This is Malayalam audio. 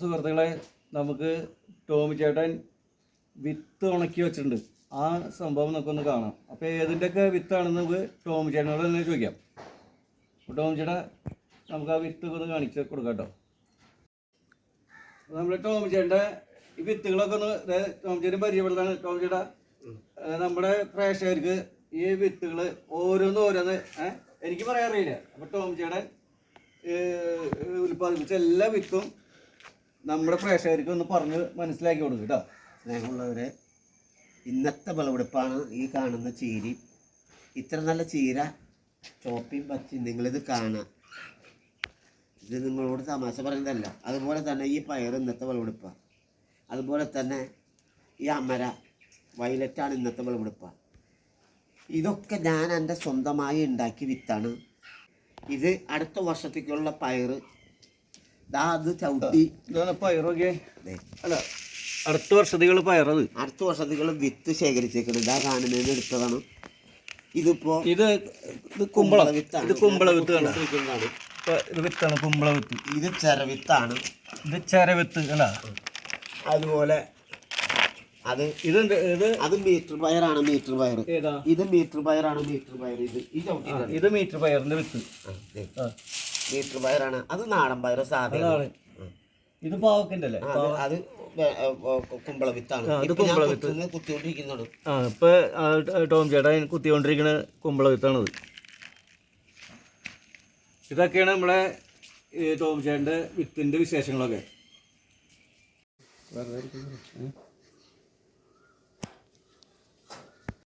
സുഹൃത്തുക്കളെ നമുക്ക് ടോമി ചേട്ടൻ വിത്ത് ഉണക്കി വെച്ചിട്ടുണ്ട്. ആ സംഭവം നമുക്കൊന്ന് കാണാം. അപ്പോൾ ഏതിന്റെയൊക്കെ വിത്താണെന്ന് നമുക്ക് ടോമി ചേട്ടനോട് തന്നെ ചോദിക്കാം. ടോമി ചേട്ടാ നമുക്ക് ആ വിത്ത് ഒന്ന് കാണിച്ച് കൊടുക്കാം കേട്ടോ. നമ്മൾ ടോമി ചേട്ടന്റെ ഈ വിത്തുകളൊക്കെ ഒന്ന് ടോമി ചേട്ടൻ പരിചയപ്പെടുത്താണ്. ടോമി ചേട്ടാ നമ്മുടെ പ്രേക്ഷകർക്ക് ഈ വിത്തുകൾ ഓരോന്ന് ഓരോന്ന് എനിക്ക് പറയാൻ അറിയില്ല. അപ്പോൾ ടോമി ചേട്ടൻ ഉൽപ്പാദിപ്പിച്ച എല്ലാ വിത്തും നമ്മുടെ പ്രേക്ഷകർക്ക് ഒന്ന് പറഞ്ഞ് മനസ്സിലാക്കി കൊടുക്കും കേട്ടോ സ്നേഹമുള്ളവരെ ഇന്നത്തെ വിളവെടുപ്പാണ് ഈ കാണുന്ന ചീരി. ഇത്ര നല്ല ചീര ചോപ്പിയും പച്ചയും നിങ്ങളിത് കാണാം. ഇത് നിങ്ങളോട് തമാശ പറയുന്നതല്ല. അതുപോലെ തന്നെ ഈ പയർ ഇന്നത്തെ വിളവെടുപ്പാണ് അതുപോലെ തന്നെ ഈ അമര വയലറ്റാണ് ഇന്നത്തെ വിളവെടുപ്പ്. ഇതൊക്കെ ഞാൻ എന്റെ സ്വന്തമായി ഉണ്ടാക്കി വിത്താണ്. ഇത് അടുത്ത വർഷത്തേക്കുള്ള പയർ ദാ അത് ചവിട്ടി. പയറൊക്കെ. അടുത്ത വർഷത്തികൾ പയറത്. അടുത്ത വർഷത്തേക്കുള്ള വിത്ത് ശേഖരിച്ചേക്കുന്നത് ഇതാ കാണുന്നതിന് എടുത്തതാണ് ഇതിപ്പോ ഇത് ഇത് കുമ്പളം വിത്താണ്. ഇത് കുമ്പള വിത്ത് കണ്ടോ? ഇരിക്കുന്നതാണ്. ഇത് വിത്താണ് കുമ്പള വിത്ത്. ഇത് ചരവിത്താണ് ഇത് ചെര വിത്ത് അല്ല. അതുപോലെ അത് ഇത് ഇത് അത് മീറ്റർ പയറാണ് മീറ്റർ പയർ ഇത് മീറ്റർ പയറാണ് മീറ്റർ പയർ ഇത് ഇത് മീറ്റർ പയറിന്റെ വിത്ത്. മീറ്റർ പയറാണ്. അത് നാടൻ പയറ് അതാണ്. ഇത് പാവക്കിന്റെ അത് കുമ്പള വിത്താണ്. ആ ഇപ്പൊ ടോം ചേട്ടൻ കുത്തിക്കൊണ്ടിരിക്കുന്ന കുമ്പള വിത്താണത്. ഇതൊക്കെയാണ് നമ്മളെ ടോം ചേട്ടന്റെ വിത്തിന്റെ വിശേഷങ്ങളൊക്കെ.